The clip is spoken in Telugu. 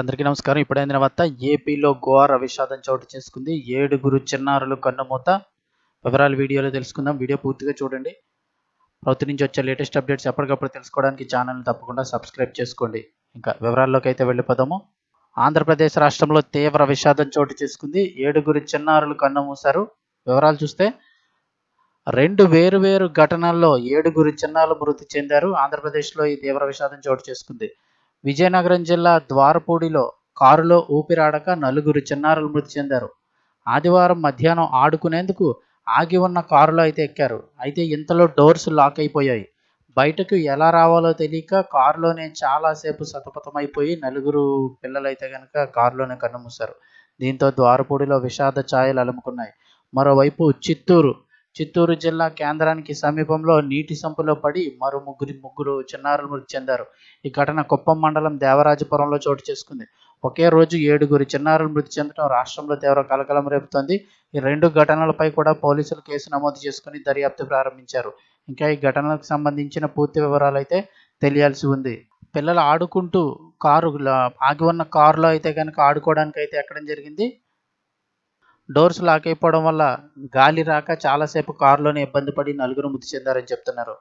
అందరికీ నమస్కారం. ఇప్పుడైన తర్వాత ఏపీలో ఘోర విషాదం చోటు చేసుకుంది. ఏడుగురు చిన్నారులు కన్నుమూత. వివరాలు వీడియోలో తెలుసుకుందాం. వీడియో పూర్తిగా చూడండి. ప్రభుత్వం నుంచి వచ్చే లేటెస్ట్ అప్డేట్స్ ఎప్పటికప్పుడు తెలుసుకోవడానికి ఛానల్ని తప్పకుండా సబ్స్క్రైబ్ చేసుకోండి. ఇంకా వివరాల్లోకి అయితే వెళ్ళిపోదాము. ఆంధ్రప్రదేశ్ రాష్ట్రంలో తీవ్ర విషాదం చోటు చేసుకుంది. ఏడుగురు చిన్నారులు కన్నుమూశారు. వివరాలు చూస్తే రెండు వేరు వేరు ఘటనల్లో ఏడుగురు చిన్నారులు మృతి చెందారు. ఆంధ్రప్రదేశ్లో ఈ తీవ్ర విషాదం చోటు చేసుకుంది. విజయనగరం జిల్లా ద్వారపూడిలో కారులో ఊపిరాడక నలుగురు చిన్నారులు మృతి చెందారు. ఆదివారం మధ్యాహ్నం ఆడుకునేందుకు ఆగి ఉన్న కారులో అయితే ఎక్కారు. అయితే ఇంతలో డోర్స్ లాక్ అయిపోయాయి. బయటకు ఎలా రావాలో తెలియక కారులోనే చాలాసేపు సతమతమైపోయి నలుగురు పిల్లలైతే కనుక కారులోనే కన్నుమూశారు దీంతో ద్వారపూడిలో విషాద ఛాయలు అలుముకున్నాయి. మరోవైపు చిత్తూరు చిత్తూరు జిల్లా కేంద్రానికి సమీపంలో నీటి సంపులో పడి మరో ముగ్గురి ముగ్గురు చిన్నారులు మృతి చెందారు. ఈ ఘటన కుప్పం మండలం దేవరాజపురంలో చోటు చేసుకుంది. ఒకే రోజు ఏడుగురు చిన్నారులు మృతి చెందడం రాష్ట్రంలో తీవ్ర కలకలం రేపుతోంది. ఈ రెండు ఘటనలపై కూడా పోలీసులు కేసు నమోదు చేసుకుని దర్యాప్తు ప్రారంభించారు. ఇంకా ఈ ఘటనలకు సంబంధించిన పూర్తి వివరాలు అయితే తెలియాల్సి ఉంది. పిల్లలు ఆడుకుంటూ కారు ఆగి ఉన్న కారులో అయితే కనుక ఆడుకోవడానికి అయితే ఎక్కడం జరిగింది? డోర్స్ లాక్ అయిపోవడం వల్ల గాలి రాక చాలాసేపు కారులోనే ఇబ్బంది పడి నలుగురు మృతి చెందారని చెబుతున్నారు